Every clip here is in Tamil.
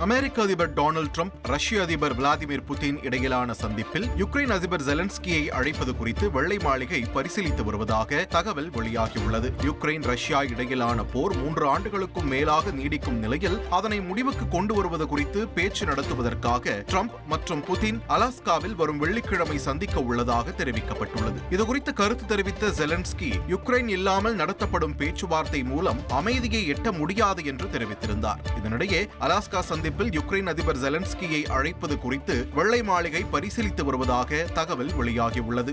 அமெரிக்க அதிபர் டொனால்டு ட்ரம்ப் ரஷ்ய அதிபர் விளாடிமிர் புதின் இடையிலான சந்திப்பில் யுக்ரைன் அதிபர் ஜெலன்ஸ்கியை அழைப்பது குறித்து வெள்ளை மாளிகை பரிசீலித்து வருவதாக தகவல் வெளியாகியுள்ளது. யுக்ரைன் ரஷ்யா இடையிலான போர் மூன்று ஆண்டுகளுக்கும் மேலாக நீடிக்கும் நிலையில் அதனை முடிவுக்கு கொண்டு வருவது குறித்து பேச்சு நடத்துவதற்காக ட்ரம்ப் மற்றும் புதின் அலாஸ்காவில் வரும் வெள்ளிக்கிழமை சந்திக்க உள்ளதாக தெரிவிக்கப்பட்டுள்ளது. இதுகுறித்து கருத்து தெரிவித்த ஜெலன்ஸ்கி யுக்ரைன் இல்லாமல் நடத்தப்படும் பேச்சுவார்த்தை மூலம் அமைதியை எட்ட முடியாது என்று தெரிவித்திருந்தார். இதனிடையே அலாஸ்கா சந்தி சந்திப்பில் யுக்ரைன் அதிபர் ஜெலன்ஸ்கியை அழைப்பது குறித்து வெள்ளை மாளிகை பரிசீலித்து வருவதாக தகவல் வெளியாகியுள்ளது.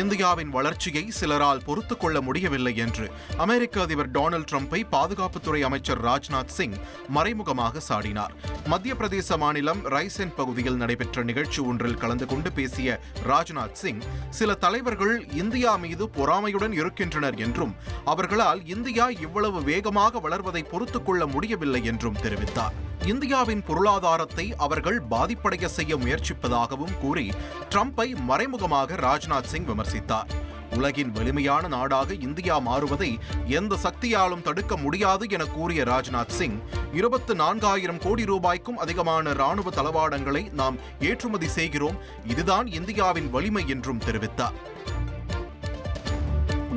இந்தியாவின் வளர்ச்சியை சிலரால் பொறுத்து கொள்ள முடியவில்லை என்று அமெரிக்க அதிபர் டொனால்ட் ட்ரம்பை பாதுகாப்புத்துறை அமைச்சர் ராஜ்நாத் சிங் மறைமுகமாக சாடினார். மத்திய பிரதேச மாநிலம் ரைசென் பகுதியில் நடைபெற்ற நிகழ்ச்சி ஒன்றில் கலந்து கொண்டு பேசிய ராஜ்நாத் சிங் சில தலைவர்கள் இந்தியா மீது பொறாமையுடன் இருக்கின்றனர் என்றும் அவர்களால் இந்தியா இவ்வளவு வேகமாக வளர்வதை பொறுத்துக் கொள்ள முடியவில்லை என்றும் தெரிவித்தார். இந்தியாவின் பொருளாதாரத்தை அவர்கள் பாதிப்படைய செய்ய முயற்சிப்பதாகவும் கூறி ட்ரம்பை மறைமுகமாக ராஜ்நாத் சிங் விமர்சித்தார். உலகின் வலிமையான நாடாக இந்தியா மாறுவதை எந்த சக்தியாலும் தடுக்க முடியாது என கூறிய ராஜ்நாத் சிங் இருபத்து நான்காயிரம் கோடி ரூபாய்க்கும் அதிகமான ராணுவ தளவாடங்களை நாம் ஏற்றுமதி செய்கிறோம். இதுதான் இந்தியாவின் வலிமை என்றும் தெரிவித்தார்.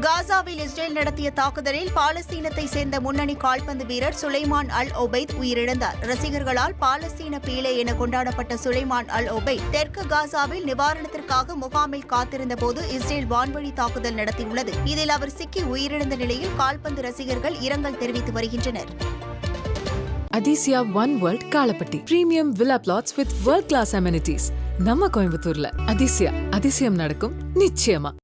காசாவில் இஸ்ரேல் நடத்திய தாக்குதலில் பாலஸ்தீனத்தை சேர்ந்த முன்னணி கால்பந்து வீரர் சுலைமான் அல் ஒபைத் உயிரிழந்தார். ரசிகர்களால் பாலஸ்தீன பீலே என கொண்டாடப்பட்ட சுலைமான் அல் ஒபைத் தெற்கு காசாவில் நிவாரணத்திற்காக முகாமில் காத்திருந்த போது இஸ்ரேல் வான்வழி தாக்குதல் நடத்தியுள்ளது. இதில் அவர் சிக்கி உயிரிழந்த நிலையில் கால்பந்து ரசிகர்கள் இரங்கல் தெரிவித்து வருகின்றனர். Athisaya one world Kalapatti premium villa plots with world class amenities நம்ம கோயம்புத்தூர்ல அதிசயா அதிசயம் நடக்கும் நிச்சயமா